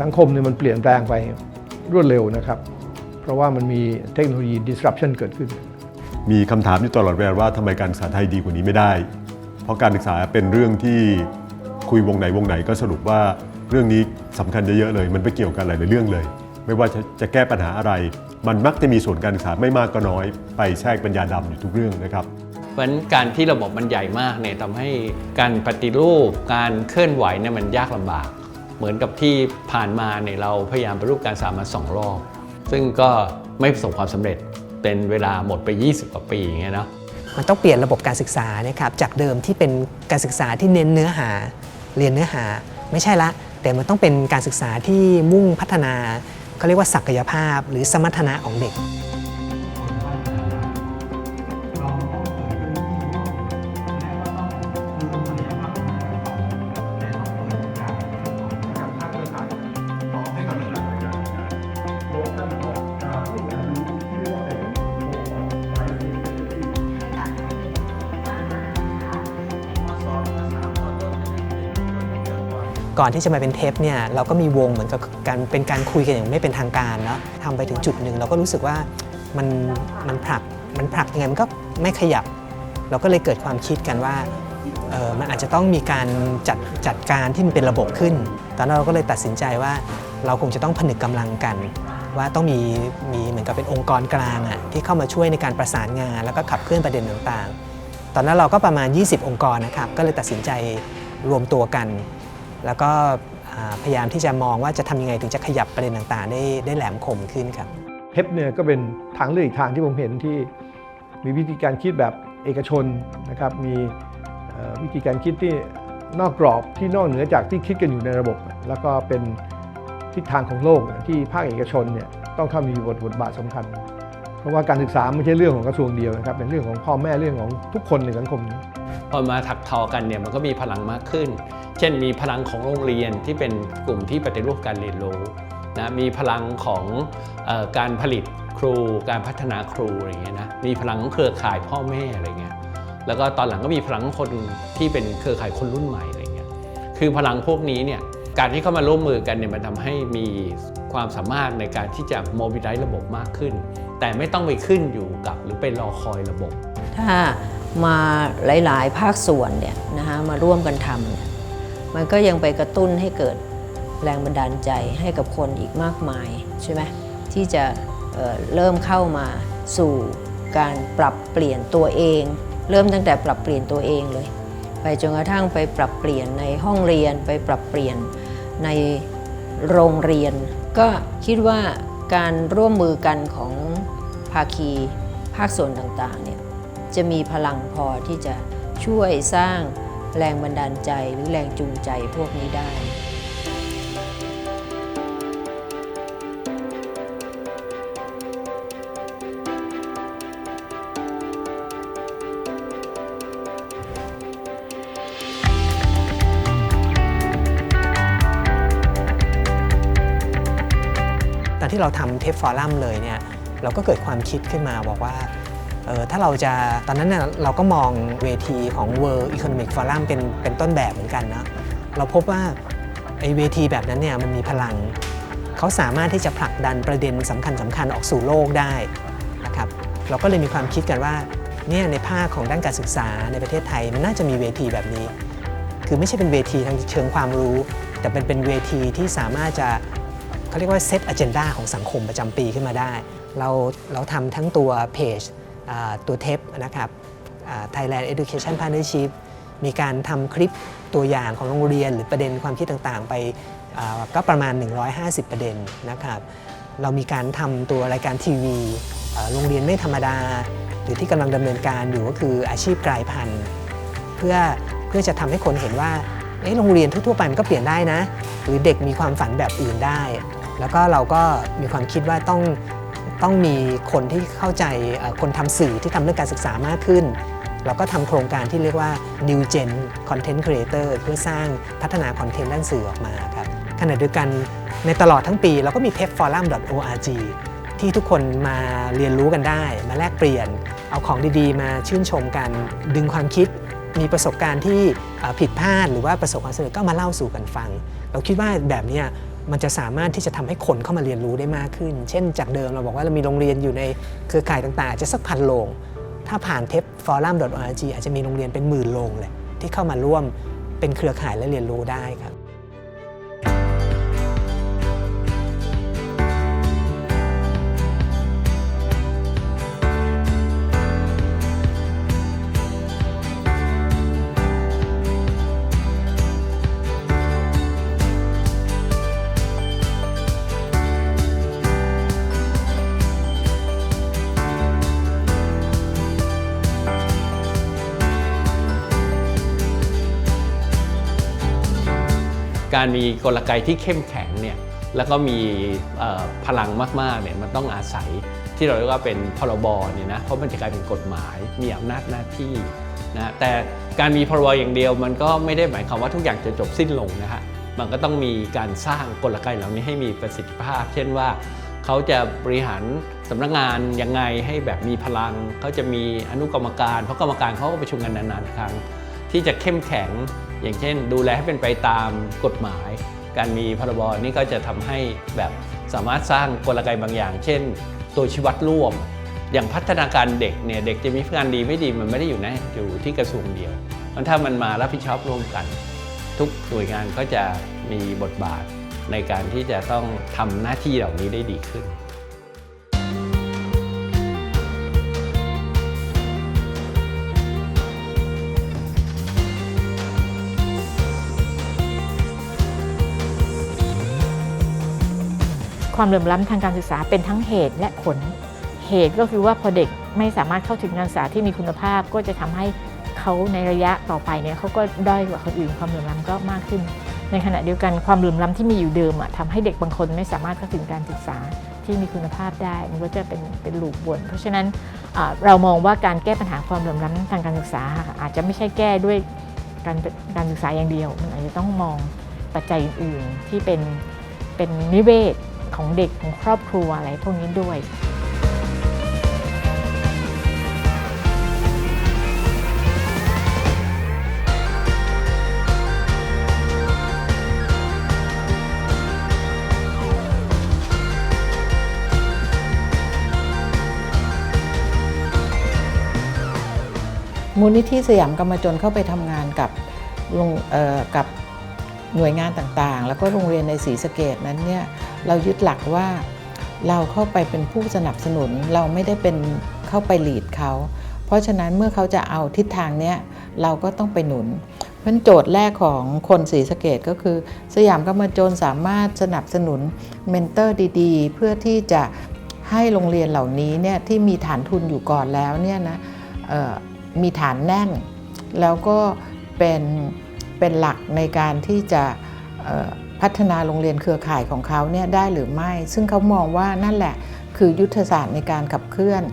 สังคมเนี่ยมันเปลี่ยนแปลงไปรวดเร็วนะครับ เพราะว่ามันมีเทคโนโลยี disruption เกิดขึ้น มีคำถามอยู่ตลอดเวลาว่าทำไมการศึกษาไทยดีกว่านี้ไม่ได้ เพราะการศึกษาเป็นเรื่องที่คุยวงไหนวงไหนก็สรุปว่าเรื่องนี้สำคัญเยอะๆเลย มันไปเกี่ยวกันหลายๆเรื่องเลย ไม่ว่าจะจะแก้ปัญหาอะไร มันมักจะมีส่วนการศึกษาไม่มากก็น้อย ไปแทรกปัญญาดำอยู่ทุกเรื่องนะครับเพราะฉะนั้นการที่ระบบมันใหญ่มากเนี่ยทำให้การปฏิรูปการเคลื่อนไหวเนี่ยมันยากลำบาก เหมือนกับที่ผ่านมาเนี่ยเราพยายามปรูปการศึกษามาสองรอบ ซึ่งก็ไม่ประสบความสำเร็จเป็นเวลาหมดไป 20 กว่าปีอย่างเงี้ยเนาะมันต้องเปลี่ยนระบบการศึกษานะครับจากเดิมที่เป็นการศึกษาที่เน้นเนื้อหา เรียนเนื้อหาไม่ใช่ละ แต่มันต้องเป็นการศึกษาที่มุ่งพัฒนาเขาเรียกว่าศักยภาพหรือสมรรถนะของเด็ก ก่อนที่จะมาเป็นเทปเนี่ยเราก็มีวงเหมือนกับการเป็นการคุยกันอย่างไม่เป็นทางการเนาะทำไปถึงจุดหนึ่งเราก็รู้สึกว่ามันมันผลักมันผลักยังไงมันก็ไม่ขยับ เราก็เลยเกิดความคิดกันว่าเออมันอาจจะต้องมีการจัดจัดการที่มันเป็นระบบขึ้น ตอนนั้นเราก็เลยตัดสินใจว่าเราคงจะต้องผนึกกำลังกัน ว่าต้องมีมีเหมือนกับเป็นองค์กรกลางอะที่เข้ามาช่วยในการประสานงาน แล้วก็ขับเคลื่อนประเด็นต่างๆ ตอนนั้นเราก็ประมาณ 20 องค์กรนะครับก็เลยตัดสินใจรวมตัวกัน แล้วก็พยายามที่จะมองว่าจะทำยังไงถึงจะขยับประเด็นต่างๆ ได้ได้แหลมคมขึ้นครับเทปเนี่ยก็เป็นทางเลือกอีกทางที่ผมเห็นที่มีวิธีการคิดแบบเอกชนนะครับมีวิธีการคิดที่นอกกรอบที่นอกเหนือจากที่คิดกันอยู่ในระบบ แล้วก็เป็นทิศทางของโลกที่ภาคเอกชนเนี่ยต้องเข้ามีบทบทบาทสำคัญ เพราะว่าการศึกษาไม่ใช่เรื่องของกระทรวงเดียวนะครับเป็นเรื่องของพ่อแม่เรื่องของทุกคนในสังคมนี้ พอมาถักทอกันเนี่ยมันก็มีพลังมากขึ้น เช่นมีพลังของโรงเรียนที่เป็นกลุ่มที่ปฏิรูปการเรียนรู้นะมีพลังของออการผลิตครู การพัฒนาครูอะไรเงี้ยนะมีพลังของเครือข่ายพ่อแม่อะไรเงี้ยแล้วก็ตอนหลังก็มีพลังคนที่เป็นเครือข่ายคนรุ่นใหม่อะไรเงี้ยคือพลังพวกนี้เนี่ยการที่เข้ามาร่วมมือกันเนี่ยมันทำให้มีความสามารถในการที่จะโมบิลไลซ์ระบบมากขึ้น แต่ไม่ต้องไปขึ้นอยู่กับหรือไปรอคอยระบบ ถ้ามาหลาย ๆ ภาคส่วนเนี่ยนะคะมาร่วมกันทำเนี่ยมันก็ยังไปกระตุ้นให้เกิดแรงบันดาลใจให้กับคนอีกมากมายใช่ไหมที่จะเเริ่มเข้ามาสู่การปรับเปลี่ยนตัวเอง เริ่มตั้งแต่ปรับเปลี่ยนตัวเองเลย ไปจนกระทั่งไปปรับเปลี่ยนในห้องเรียนไปปรับเปลี่ยนในโรงเรียน ก็คิดว่าการร่วมมือกันของภาคีภาคส่วนต่างๆเจะมีพลังพอที่จะช่วยสร้างแรงบันดาลใจหรือแรงจูงใจพวกนี้ได้ตอนที่เราทำเทปฟอรัมเลยเนี่ยเราก็เกิดความคิดขึ้นมาบอกว่า ออถ้าเราจะตอนนั้นเนี่ยเราก็มองเวทีของ World Economic Forum เป็นเป็นต้นแบบเหมือนกันนะเราพบว่าไอเวทีแบบนั้นเนี่ยมันมีพลัง เขาสามารถที่จะผลักดันประเด็นสำคัญสำคัญออกสู่โลกได้นะครับเราก็เลยมีความคิดกันว่าเนี่ยในภาคของด้านการศึกษาในประเทศไทยมันน่าจะมีเวทีแบบนี้ คือไม่ใช่เป็นเวทีทางเชิงความรู้ แต่เป็นเป็นเวทีที่สามารถจะเขาเรียกว่าเซตอ g e n d a ของสังคมประจำปีขึ้นมาได้ เราเราทำทั้งตัวเพจ ตัวเทปนะครับ Thailand Education Partnership มีการทำคลิปตัวอย่างของโรงเรียน หรือประเด็นความคิดต่างๆ ไปก็ประมาณ 150 ประเด็นนะครับเรามีการทำตัวรายการทีวีโรงเรียนไม่ธรรมดา หรือที่กำลังดำเนินการอยู่ก็คืออาชีพกลายพันธุ์ เพื่อเพื่อจะทำให้คนเห็นว่าโรงเรียนทั่วๆไปมันก็เปลี่ยนได้นะ หรือเด็กมีความฝันแบบอื่นได้ แล้วก็เราก็มีความคิดว่าต้อง ต้องมีคนที่เข้าใจคนทำสื่อที่ทำเรื่องการศึกษามากขึ้น เราก็ทำโครงการที่เรียกว่า New Gen Content Creator เพื่อสร้างพัฒนาคอนเทนต์ด้านสื่อออกมาครับขณะเดียวกันในตลอดทั้งปีเราก็มี p e p forum org ที่ทุกคนมาเรียนรู้กันได้ มาแลกเปลี่ยน เอาของดีๆ มาชื่นชมกัน ดึงความคิด มีประสบการณ์ที่ผิดพลาดหรือว่าประสบความสำเร็จก็มาเล่าสู่กันฟัง เราคิดว่าแบบนี้ มันจะสามารถที่จะทำให้คนเข้ามาเรียนรู้ได้มากขึ้น เช่น จากเดิมเราบอกว่าเรามีโรงเรียนอยู่ในเครือข่ายต่างๆอาจจะสักพันโรง ถ้าผ่านเทปฟอรัม .org อาจจะมีโรงเรียนเป็นหมื่นโรงเลยที่เข้ามาร่วมเป็นเครือข่ายและเรียนรู้ได้ครับ การมีกลไกที่เข้มแข็งเนี่ยแล้วก็มีพลังมากๆเนี่ยมันต้องอาศัยที่เราเรียกว่าเป็นพรบเนี่ยนะเพราะมันจะกลายเป็นกฎหมาย มีอำนาจหน้าที่นะแต่การมีพรบอย่างเดียว มันก็ไม่ได้หมายความว่าทุกอย่างจะจบสิ้นลงนะฮะมันก็ต้องมีการสร้างกลไกเหล่านี้ให้มีประสิทธิภาพ เช่นว่าเขาจะบริหารสำนักงานยังไงให้แบบมีพลังเขาจะมีอนุกรรมการ เพราะกรรมการเขาก็ประชุมกันนานๆครั้ง ที่จะเข้มแข็ง อย่างเช่น ดูแลให้เป็นไปตามกฎหมาย การมีพรบนี่ก็จะทำให้แบบสามารถสร้างกลไกบางอย่าง เช่น ตัวชี้วัดร่วม อย่างพัฒนาการเด็กเนี่ยเด็กจะมีงานดีไม่ดีมันไม่ได้อยู่ในอยู่ที่กระทรวงเดียวมันถ้ามันมารับผิดชอบร่วมกัน ทุกหน่วยงานก็จะมีบทบาทในการที่จะต้องทำหน้าที่เหล่านี้ได้ดีขึ้น ความเหลื่อมล้ำทางการศึกษาเป็นทั้งเหตุและผล เหตุก็คือว่าพอเด็กไม่สามารถเข้าถึงการศึกษาที่มีคุณภาพก็จะทำให้เขาในระยะต่อไปเนี่ยเขาก็ด้อยกว่าคนอื่นความเหลื่อมล้ำก็มากขึ้น ในขณะเดียวกันความเหลื่อมล้ำที่มีอยู่เดิมอะทำให้เด็กบางคนไม่สามารถเข้าถึงการศึกษาที่มีคุณภาพได้มันก็จะเป็นเป็นลูกวน เพราะฉะนั้นเรามองว่าการแก้ปัญหาความเหลื่อมล้ำทางการศึกษา อาจจะไม่ใช่แก้ด้วยการการศึกษาอย่างเดียว มันอาจจะต้องมองปัจจัยอื่นๆที่เป็นเป็นนิเวศ ของเด็กของครอบครัวอะไรพวกนี้ด้วยมูลนิธิสยามกรรมจนเข้าไปทำงานกับโรงกับ หน่วยงานต่างๆ แล้วก็โรงเรียนในศรีสะเกดนั้นเนี่ยเรายึดหลักว่าเราเข้าไปเป็นผู้สนับสนุนเราไม่ได้เป็นเข้าไปหลีดเขา เพราะฉะนั้นเมื่อเขาจะเอาทิศทางเนี้ยเราก็ต้องไปหนุนเพราะฉะนั้นโจทย์แรกของคนศรีสะเกดก็คือ สยามกรรมจนสามารถสนับสนุนเมนเตอร์ดีๆ เพื่อที่จะให้โรงเรียนเหล่านี้เนี่ยที่มีฐานทุนอยู่ก่อนแล้วเนี่ยนะมีฐานแน่น แล้วก็เป็น เป็นหลักในการที่จะพัฒนาโรงเรียนเครือข่ายของเขาเนี่ยได้หรือไม่ ซึ่งเขามองว่านั่นแหละคือยุทธศาสตร์ในการขับเคลื่อน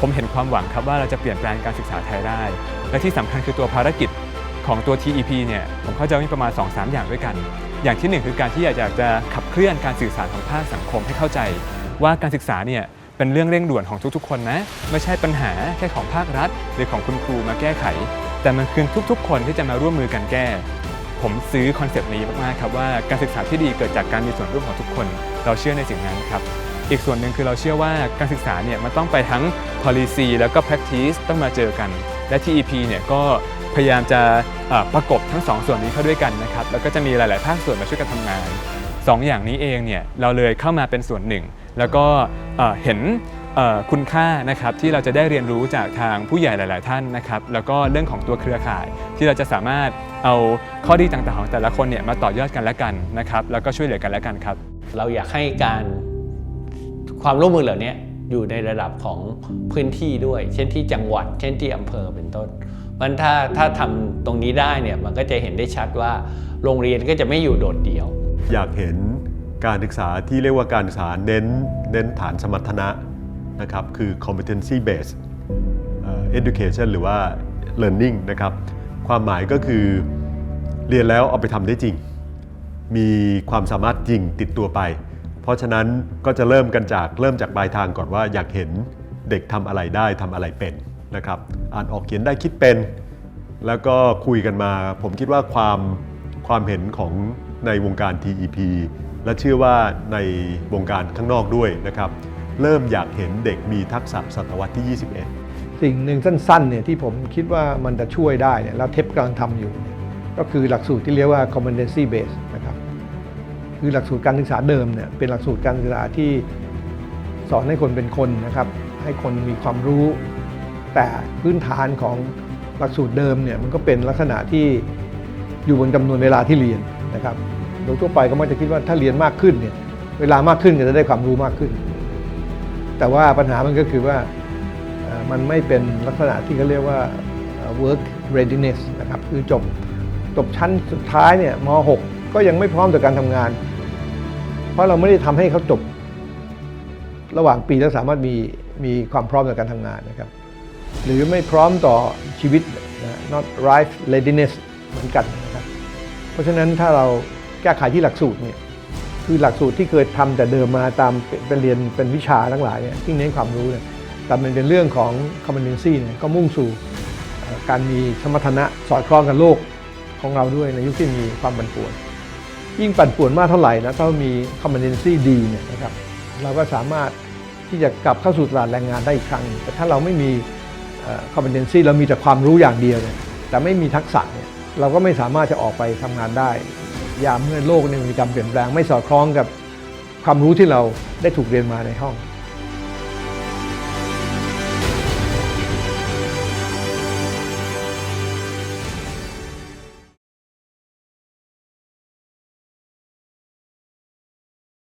ผมเห็นความหวังครับว่าเราจะเปลี่ยนแปลงการศึกษาไทยได้ และที่สำคัญคือตัวภารกิจ ของตัว TEP เนี่ยผมเข้าใจว่ามีประมาณ 2-3 อย่างด้วยกัน อย่างที่หนึ่งคือการที่อยากจะขับเคลื่อนการสื่อสารของภาคสังคมให้เข้าใจ ว่าการศึกษาเนี่ยเป็นเรื่องเร่งด่วนของทุกๆ คนนะ ไม่ใช่ปัญหาแค่ของภาครัฐ หรือของคุณครูมาแก้ไข แต่มันคือทุกๆ คนที่จะมาร่วมมือกันแก้ ผมซื้อคอนเซปต์นี้มากๆครับว่าการศึกษาที่ดีเกิดจากการมีส่วนร่วมของทุกคน เราเชื่อในสิ่งนั้นครับอีกส่วนหนึ่งคือเราเชื่อว่าการศึกษาเนี่ยมันต้องไปทั้ง policy แล้วก็ practice ต้องมาเจอกัน และ TEP เนี่ยก็ พยายามจะประกบทั้งสองส่วนนี้เข้าด้วยกันนะครับแล้วก็จะมีหลาย ๆ ภาคส่วนมาช่วยกันทำงานสองอย่างนี้เองเนี่ยเราเลยเข้ามาเป็นส่วนหนึ่ง แล้วก็เห็นคุณค่านะครับที่เราจะได้เรียนรู้จากทางผู้ใหญ่หลาย ๆ ท่านนะครับแล้วก็เรื่องของตัวเครือข่าย ที่เราจะสามารถเอาข้อดีต่าง ๆ ของแต่ละคนเนี่ยมาต่อยอดกันและกันนะครับแล้วก็ช่วยเหลือกันและกันครับ เราอยากให้การความร่วมมือเหล่านี้อยู่ในระดับของพื้นที่ด้วย เช่นที่จังหวัด เช่นที่อำเภอเป็นต้น มันถ้าถ้าทำตรงนี้ได้เนี่ยมันก็จะเห็นได้ชัดว่าโรงเรียนก็จะไม่อยู่โดดเดี่ยว อยากเห็นการศึกษาที่เรียกว่าการศึกษาเน้นเน้นฐานสมรรถนะนะครับคือ competency based education หรือว่า learning นะครับความหมายก็คือเรียนแล้วเอาไปทำได้จริง มีความสามารถจริงติดตัวไป เพราะฉะนั้นก็จะเริ่มกันจากเริ่มจากปลายทางก่อนว่าอยากเห็นเด็กทำอะไรได้ทำอะไรเป็น นะครับอ่านออกเขียนได้คิดเป็น แล้วก็คุยกันมา ผมคิดว่าความความเห็นของในวงการ TEP และเชื่อว่าในวงการข้างนอกด้วยนะครับ เริ่มอยากเห็นเด็กมีทักษะศตวรรษที่ 21 สิ่งหนึ่งสั้นๆเนี่ยที่ผมคิดว่ามันจะช่วยได้เนี่ยแล้วเทปกำลังทำอยู่ ก็คือหลักสูตรที่เรียกว่า competency based นะครับคือหลักสูตรการศึกษาเดิมเนี่ยเป็นหลักสูตรการศึกษาที่สอนให้คนเป็นคนนะครับ ให้คนมีความรู้ แต่พื้นฐานของหลักสูตรเดิมเนี่ยมันก็เป็นลักษณะที่อยู่บนจำนวนเวลาที่เรียนนะครับ โดยทั่วไปก็มักจะคิดว่าถ้าเรียนมากขึ้นเนี่ยเวลามากขึ้นก็จะได้ความรู้มากขึ้น แต่ว่าปัญหามันก็คือว่ามันไม่เป็นลักษณะที่เขาเรียกว่า work readiness นะครับคือจบจบชั้นสุดท้ายเนี่ยม .6 ก็ยังไม่พร้อมต่อการทำงาน เพราะเราไม่ได้ทำให้เขาจบ ระหว่างปีแล้วสามารถมีมีความพร้อมต่อการทำงานนะครับ หรือไม่พร้อมต่อชีวิตนะ not right readiness เหมือนกันนะครับเพราะฉะนั้นถ้าเราแก้ไขที่หลักสูตรเนี่ยคือหลักสูตรที่เคยทำแต่เดิมมาตามเป็นเรียนเป็นวิชาทั้งหลายเนี่ยที่เน้นความรู้เนี่ยแต่มันเป็นเรื่องของ competency เนี่ยก็มุ่งสู่การมีสมรรถนะสอดคล้องกับโลกของเราด้วยในยุคที่มีความปั่นป่วน ยิ่งปั่นป่วนมากเท่าไหร่นะถ้ามี competency ดีเนี่ยนะครับเราก็สามารถที่จะกลับเข้าสู่ตลาดแรงงานได้อีกครั้ง แต่ถ้าเราไม่มี competency เรามีแต่ความรู้อย่างเดียวเนี่ยแต่ไม่มีทักษะเนี่ยเราก็ไม่สามารถจะออกไปทำงานได้ ยามเมื่อโลกเนี่ยมีการเปลี่ยนแปลง ไม่สอดคล้องกับความรู้ที่เราได้ถูกเรียนมาในห้อง